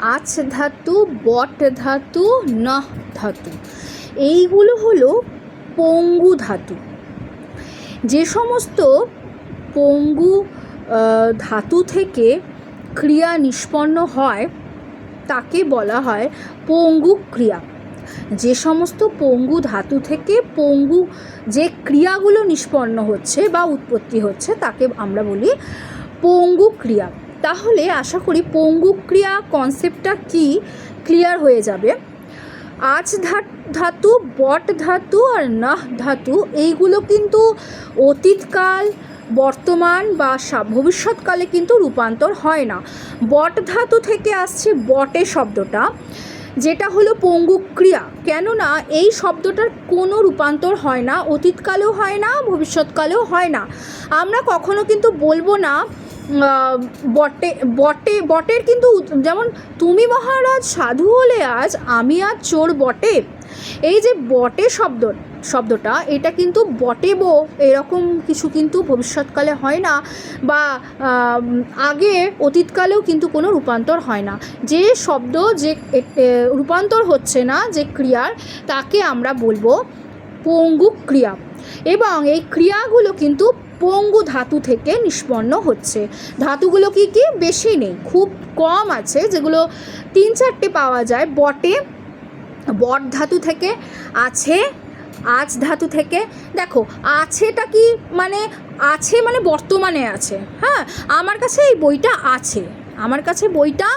আছ ধাতু, বট ধাতু নহ ধাতু। এইগুলো হলো পঙ্গু ধাতু। যে সমস্ত পঙ্গু ধাতু থেকে ক্রিয়া নিষ্পন্ন হয়, তাকে বলা হয় পঙ্গু ক্রিয়া। যে সমস্ত পঙ্গু ধাতু থেকে পঙ্গু যে ক্রিয়াগুলো নিষ্পন্ন হচ্ছে বা উৎপত্তি হচ্ছে, তাকে আমরা বলি পঙ্গু ক্রিয়া। তাহলে আশা করি পঙ্গুক্রিয়া কনসেপ্টটা কি? ক্লিয়ার হয়ে যাবে। আজ ধাতু, বট ধাতু আর নাহ ধাতু, এইগুলো কিন্তু অতীতকাল, বর্তমান বা ভবিষ্যৎকালে কিন্তু রূপান্তর হয় না। বট ধাতু থেকে আসছে বটে শব্দটা, যেটা হলো পঙ্গুক্রিয়া কেননা এই শব্দটার কোনো রূপান্তর হয় না, অতীতকালেও হয় না, ভবিষ্যৎকালেও হয় না। আমরা কখনো কিন্তু বলব না বটে বটে, বটের কিন্তু যেমন তুমি মহারাজ সাধু হলে আজ, আমি আজ চোর বটে। এই যে বটে শব্দ, শব্দটা, এটা কিন্তু বটে বো এরকম কিছু কিন্তু ভবিষ্যৎকালে হয় না বা আগে অতীতকালেও কিন্তু কোনো রূপান্তর হয় না। যে শব্দ যে রূপান্তর হচ্ছে না, যে ক্রিয়ার, তাকে আমরা বলব পঙ্গু ক্রিয়া এবং এই ক্রিয়াগুলো কিন্তু পঙ্গু ধাতু থেকে নিষ্পন্ন হচ্ছে। ধাতুগুলো কি কি? বেশি নেই, খুব কম আছে, যেগুলো তিন চারটে পাওয়া যায়। বটে, বট ধাতু থেকে আছে আজ ধাতু থেকে। দেখো, আছেটা কি মানে আছে মানে বর্তমানে আছে। হ্যাঁ আমার কাছে এই বইটা আছে। আমার কাছে বইটা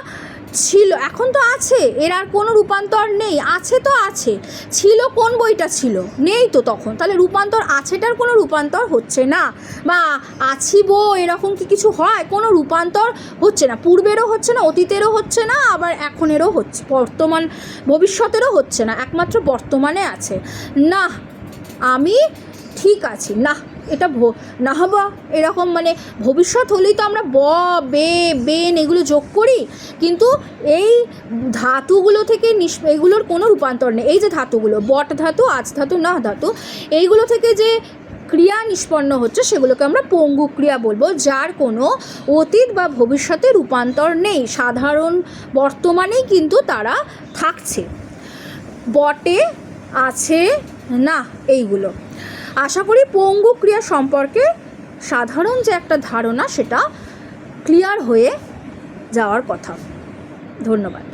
ছিল, এখন তো আছে, এর আর কোনো রূপান্তর নেই, আছে তো আছে, ছিল কোন বইটা ছিল? নেই তো তখন, তাহলে রূপান্তর আছেটার কোনো রূপান্তর হচ্ছে না, বা আছি বো, এরকম কি কিছু হয়? কোনো রূপান্তর হচ্ছে না, পূর্বেরও হচ্ছে না, অতীতেরও হচ্ছে না, আবার এখনেরও হচ্ছে, বর্তমান, ভবিষ্যতেরও হচ্ছে না, একমাত্র বর্তমানে আছে। না, আমি ঠিক আছি, না এটা না হবা এরকম মানে ভবিষ্যৎ হলেই তো আমরা ব, বে, বেন এগুলো যোগ করি। কিন্তু এই ধাতুগুলো থেকে নিস এগুলোর কোনো রূপান্তর নেই। এই যে ধাতুগুলো, বট ধাতু, আজ ধাতু, না ধাতু, এইগুলো থেকে যে ক্রিয়া নিষ্পন্ন হচ্ছে সেগুলোকে আমরা পঙ্গু ক্রিয়া বলব, যার কোনো অতীত বা ভবিষ্যতে রূপান্তর নেই। সাধারণ বর্তমানেই কিন্তু তারা থাকছে। বটে, আছে, না, এইগুলো। আশা করি পঙ্গু ক্রিয়া সম্পর্কে সাধারণ যে একটা ধারণা সেটা ক্লিয়ার হয়ে যাওয়ার কথা। ধন্যবাদ।